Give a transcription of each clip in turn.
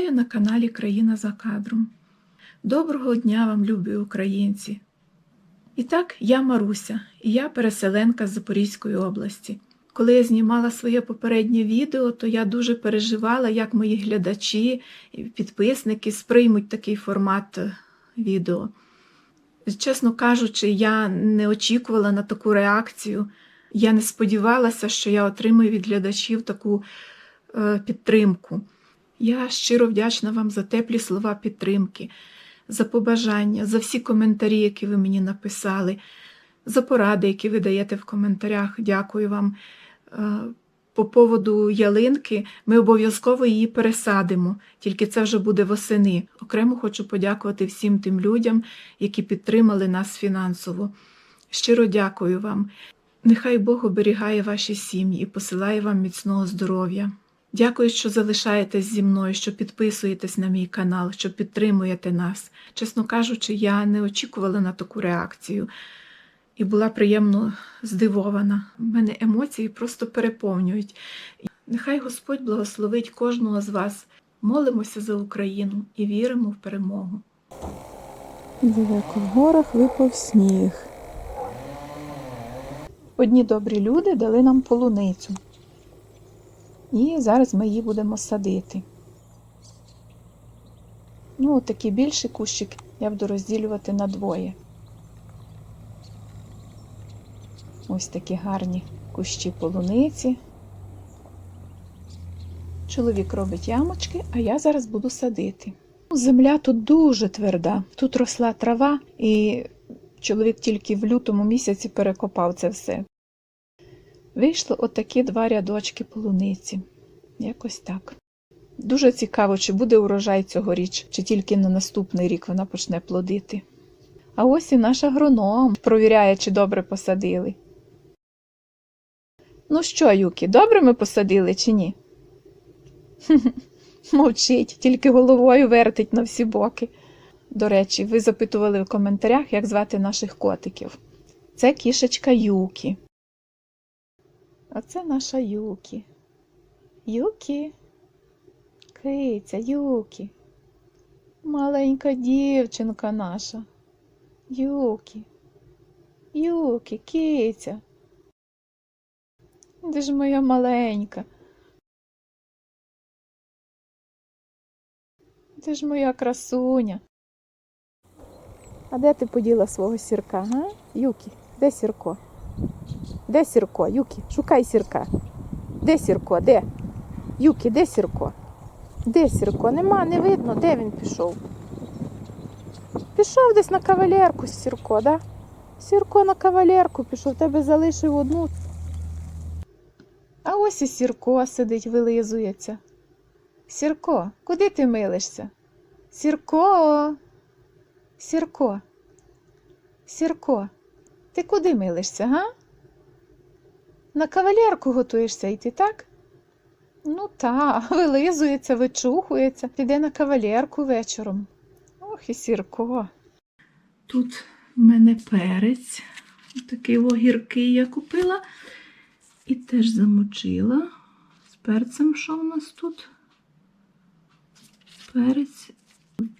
Вітаю на каналі Країна за кадром. Доброго дня вам, любі українці! І так, я Маруся, і я переселенка з Запорізької області. Коли я знімала своє попереднє відео, то я дуже переживала, як мої глядачі і підписники сприймуть такий формат е, відео. Чесно кажучи, я не очікувала на таку реакцію. Я не сподівалася, що я отримаю від глядачів таку е, підтримку. Я щиро вдячна вам за теплі слова підтримки, за побажання, за всі коментарі, які ви мені написали, за поради, які ви даєте в коментарях. Дякую вам. Е, По поводу ялинки ми обов'язково її пересадимо, тільки це вже буде восени. Окремо хочу подякувати всім тим людям, які підтримали нас фінансово. Щиро дякую вам. Нехай Бог оберігає ваші сім'ї і посилає вам міцного здоров'я. Дякую, що залишаєтесь зі мною, що підписуєтесь на мій канал, що підтримуєте нас. Чесно кажучи, я не очікувала на таку реакцію і була приємно здивована. У мене емоції просто переповнюють. Нехай Господь благословить кожного з вас. Молимося за Україну і віримо в перемогу. Далеко в горах випав сніг. Одні добрі люди дали нам полуницю. І зараз ми її будемо садити. Ну, от такий більший кущик я буду розділювати на двоє. Ось такі гарні кущі полуниці. Чоловік робить ямочки, а я зараз буду садити. Земля тут дуже тверда. Тут росла трава, і чоловік тільки в лютому місяці перекопав це все. Вийшло отакі два рядочки полуниці. Якось так. Дуже цікаво, чи буде урожай цьогоріч, чи тільки на наступний рік вона почне плодити. А ось і наш агроном провіряє, чи добре посадили. Ну що, Юкі, добре ми посадили чи ні? Мовчить, тільки головою вертить на всі боки. До речі, ви запитували в коментарях, як звати наших котиків. Це кішечка Юкі. А це наша Юкі. Юкі. Киця, Юкі. Маленька дівчинка наша. Юкі. Юкі, киця. Де ж моя маленька? Де ж моя красуня? А де ти поділа свого сірка, га? Юкі, де сірко? Де сірко? Юкі, шукай сірка. Де сірко? Де? Юкі, де сірко? Де сірко? Нема, не видно, де він пішов. Пішов десь на кавалерку сірко, да? Сірко на кавалерку пішов, тебе залишив одну. А ось і сірко сидить, вилизується. Сірко, куди ти милишся? Сірко. Сірко. Сірко, ти куди милишся, га? На кавалерку готуєшся йти, так? Ну та, вилизується, вичухується, піде на кавалерку вечором. Ох і сірко. Тут в мене перець, такий огіркий я купила. І теж замочила. З перцем, що в нас тут? Перець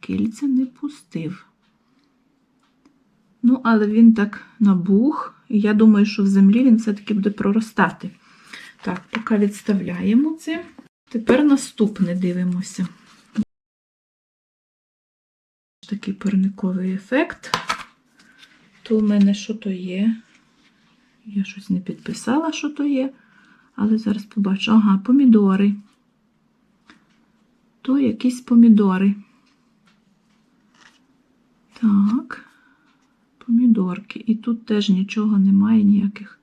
кільця не пустив. Ну, але він так набух, і я думаю, що в землі він все-таки буде проростати. Так, поки відставляємо це. Тепер наступне дивимося. Такий парниковий ефект. То у мене що то є? Я щось не підписала, що то є, але зараз побачу. Ага, помідори. То якісь помідори. Так, помідорки. І тут теж нічого немає, ніяких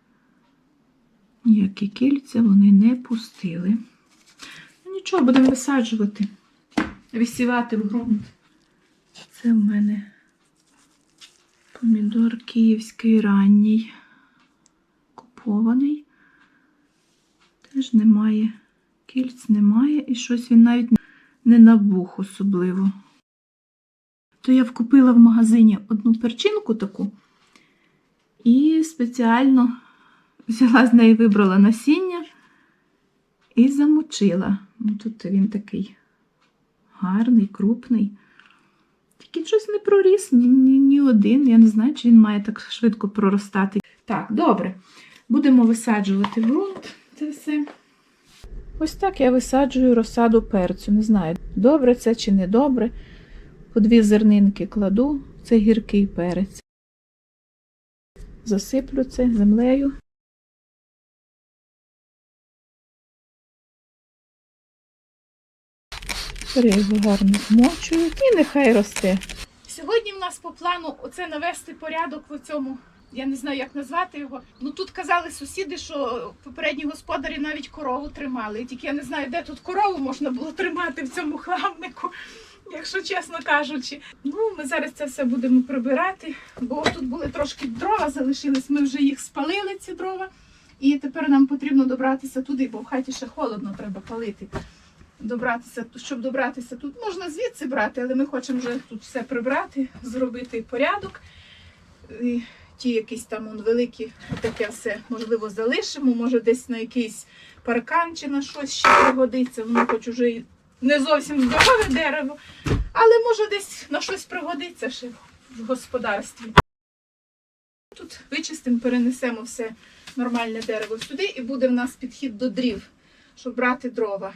ніякі кільця вони не пустили. Ну, нічого, будемо висаджувати, висівати в ґрунт. Це в мене помідор київський ранній купований. Теж немає, кільць немає, і щось він навіть не набух особливо. То я вкупила в магазині одну перчинку таку і спеціально взяла з неї, вибрала насіння і замочила. Ну, Тут він такий гарний, крупний. Тільки щось не проріс ні, ні, ні один. Я не знаю, чи він має так швидко проростати. Так, добре. Будемо висаджувати ґрунт це все. Ось так я висаджую розсаду перцю. Не знаю, добре це чи не добре. По дві зернинки кладу, це гіркий перець. Засиплю це землею. Тепер гарно змочую і нехай росте. Сьогодні в нас по плану оце навести порядок в цьому. Я не знаю, як назвати його. Ну тут казали сусіди, що попередні господарі навіть корову тримали. Тільки я не знаю, де тут корову можна було тримати в цьому хламнику, якщо чесно кажучи. Ну, ми зараз це все будемо прибирати, бо тут були трошки дрова залишились. Ми вже їх спалили, ці дрова. І тепер нам потрібно добратися туди, бо в хаті ще холодно треба палити. Добратися, щоб добратися тут можна звідси брати, але ми хочемо вже тут все прибрати, зробити порядок. І ті якісь там он, великі, таке все можливо залишимо, може десь на якийсь паркан чи на щось ще пригодиться. Воно хоч уже не зовсім здорове дерево, але може десь на щось пригодиться ще в господарстві. Тут вичистимо, перенесемо все нормальне дерево сюди, і буде в нас підхід до дрів, щоб брати дрова.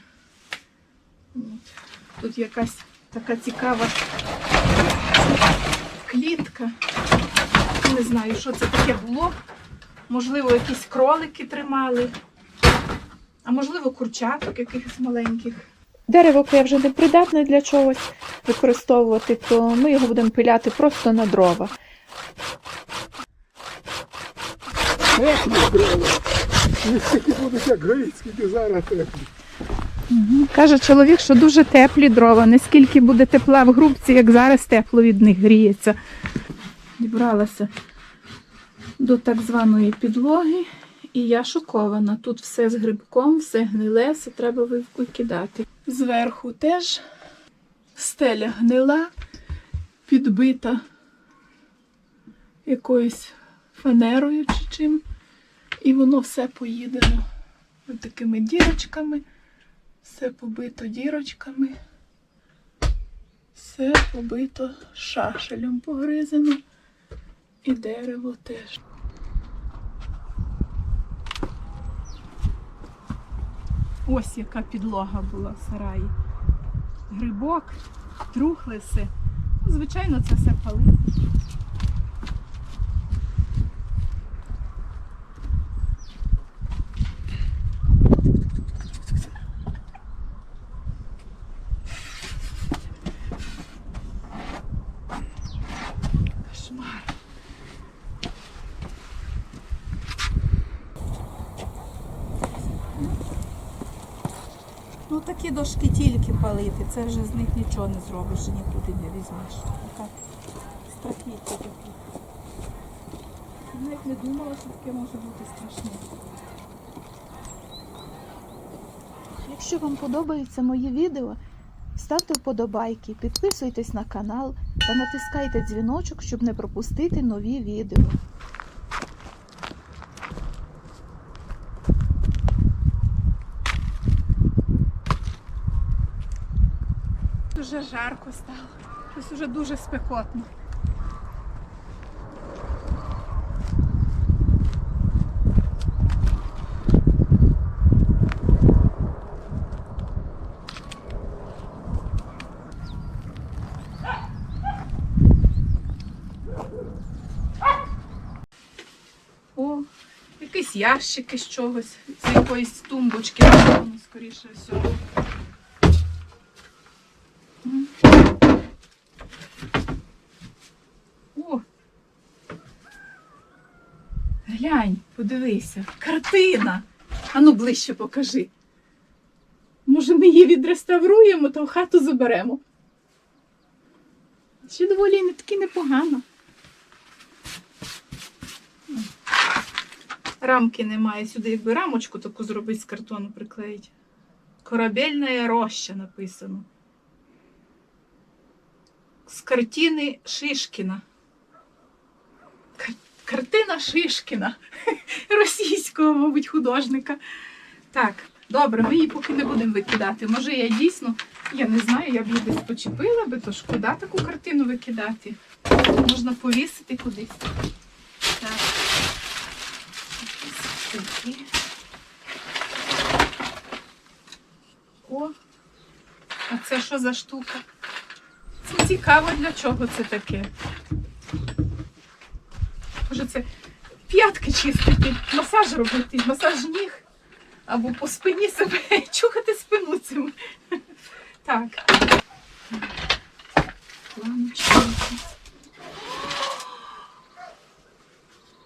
Тут якась така цікава клітка. Не знаю, що це таке було. Можливо, якісь кролики тримали, а можливо, курчаток якихось маленьких. Дерево, яке вже не придатне для чогось використовувати, то ми його будемо пиляти просто на дрова. Дрова. Не будуть, як скільки зараз теплі. Каже чоловік, що дуже теплі дрова, не скільки буде тепла в грубці, як зараз тепло від них гріється. Дібралася до так званої підлоги, і я шокована. Тут все з грибком, все гниле, все треба викидати. Зверху теж стеля гнила, підбита якоюсь фанерою чи чим. І воно все поїдено Ось такими дірочками. Все побито дірочками. Все побито шашелем погризено. І дерево теж. Ось яка підлога була в сараї. Грибок, трухлиси. Ну, Звичайно, це все палити. Такі дошки тільки палити, це вже з них нічого не зробиш, нікуди не візьмеш. Така страхіття таке. Я навіть не думала, що таке може бути страшне. Якщо вам подобаються мої відео, ставте вподобайки, підписуйтесь на канал та натискайте дзвіночок, щоб не пропустити нові відео. Дуже жарко стало. Щось уже дуже спекотно. О, якийсь ящик із чогось, з якоїсь тумбочки, скоріше всього. О! Глянь, подивися, картина. Ану ближче покажи. Може, ми її відреставруємо, то в хату заберемо. Ще доволі не таки непогано. Рамки немає. Сюди якби рамочку таку зробити з картону приклеїть. Корабельна роща написано. З картини Шишкіна. Шишкіна. Російського, мабуть, художника. Так, добре, ми її поки не будемо викидати. Може, я дійсно Я не знаю, я б її десь почепила би, то шкода таку картину викидати. Можна повісити кудись. Так. О, а це що за штука? Це цікаво, для чого це таке. Може, це п'ятки чистити, масаж робити, масаж ніг або по спині себе чухати спину цим. Так.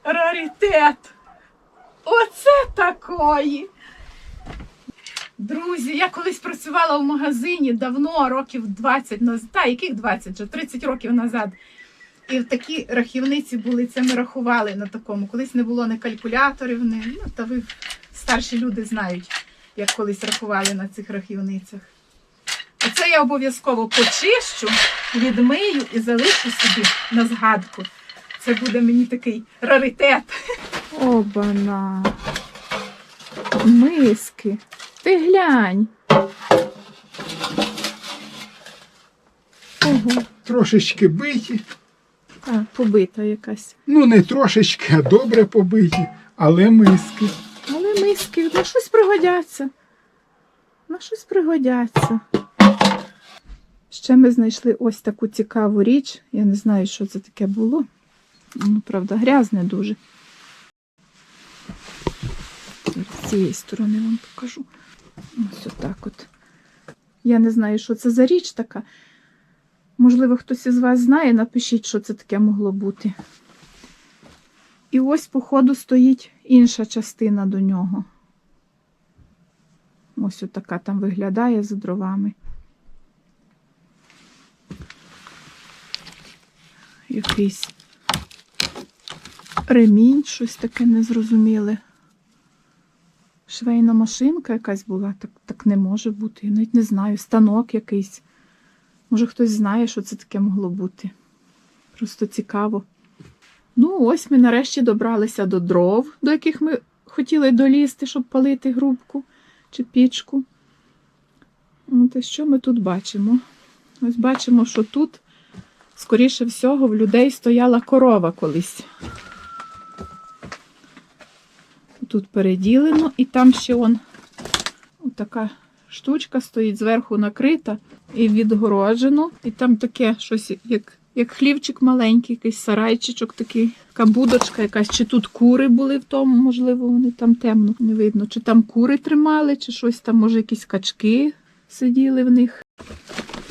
Раритет. Оце такої. Друзі, я колись працювала в магазині давно, років 20 назад. Та, яких 20? Вже 30 років назад. І в такі рахівниці були, це ми рахували на такому. Колись не було ні калькуляторів, ні, ну, та ви старші люди знають, як колись рахували на цих рахівницях. Оце я обов'язково почищу, відмию і залишу собі на згадку. Це буде мені такий раритет. Обана. Миски. Ти глянь. Ого, Трошечки биті. А, побита якась. Ну, не трошечки, а добре побиті, але миски. Але миски на щось пригодяться. На щось пригодяться. Ще ми знайшли ось таку цікаву річ. Я не знаю, що це таке було. Ну, правда, грязне дуже. З цієї сторони вам покажу. Ось отак от. Я не знаю, що це за річ така. Можливо, хтось із вас знає, напишіть, що це таке могло бути. І ось, по ходу, стоїть інша частина до нього. Ось отака там виглядає за дровами. Якийсь ремінь, щось таке незрозуміле. Швейна машинка якась була, так, так не може бути. Я навіть не знаю. Станок якийсь. Може, хтось знає, що це таке могло бути. Просто цікаво. Ну, ось ми нарешті добралися до дров, до яких ми хотіли долізти, щоб палити грубку чи пічку. От, і що ми тут бачимо? Ось бачимо, що тут, скоріше всього, в людей стояла корова колись. Тут переділено, і там ще он така штучка стоїть зверху накрита і відгороджено. І там таке щось, як, як хлівчик маленький, якийсь сарайчичок такий, така будочка якась. Чи тут кури були в тому, можливо, вони там темно, не видно. Чи там кури тримали, чи щось там, може, якісь качки сиділи в них.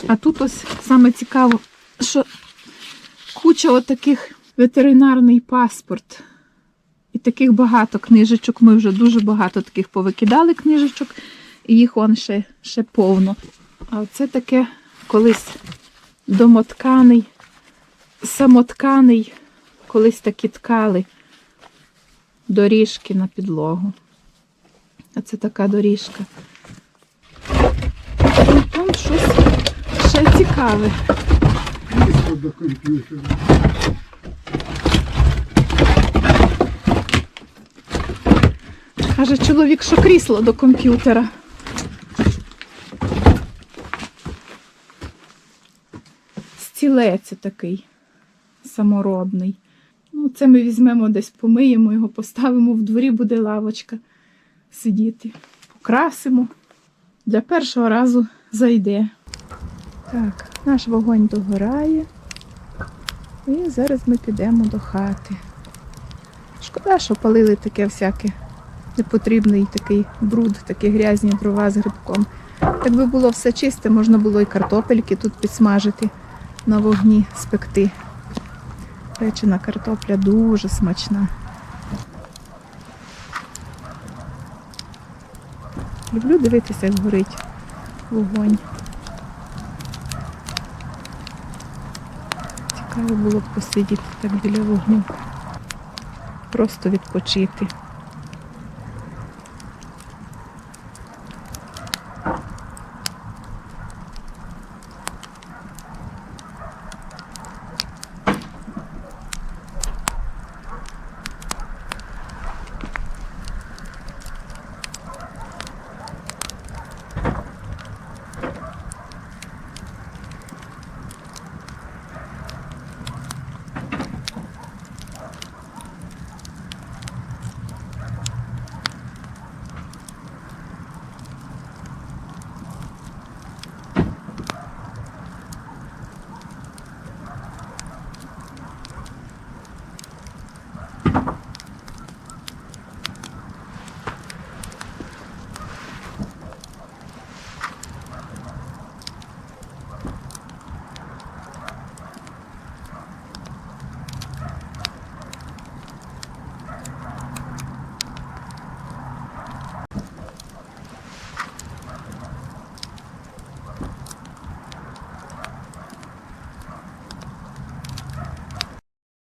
А тут ось саме цікаво, що куча отаких ветеринарний паспорт. І таких багато книжечок. Ми вже дуже багато таких повикидали книжечок, і їх он ще, ще повно. А це таке колись домотканий, самотканий, колись такі ткали доріжки на підлогу. А це така доріжка. І там щось ще цікаве. Каже чоловік, що крісло до комп'ютера. Стілець такий саморобний. Ну, це ми візьмемо десь, помиємо його, поставимо в дворі, буде лавочка сидіти. Покрасимо. Для першого разу зайде. Так, наш вогонь догорає. І зараз ми підемо до хати. Шкода, що палили таке всяке непотрібний такий бруд, такі грязні дрова з грибком. Якби було все чисте, можна було і картопельки тут підсмажити на вогні, спекти. Печена картопля дуже смачна. Люблю дивитися, як горить вогонь. Цікаво було б посидіти так біля вогню. Просто відпочити.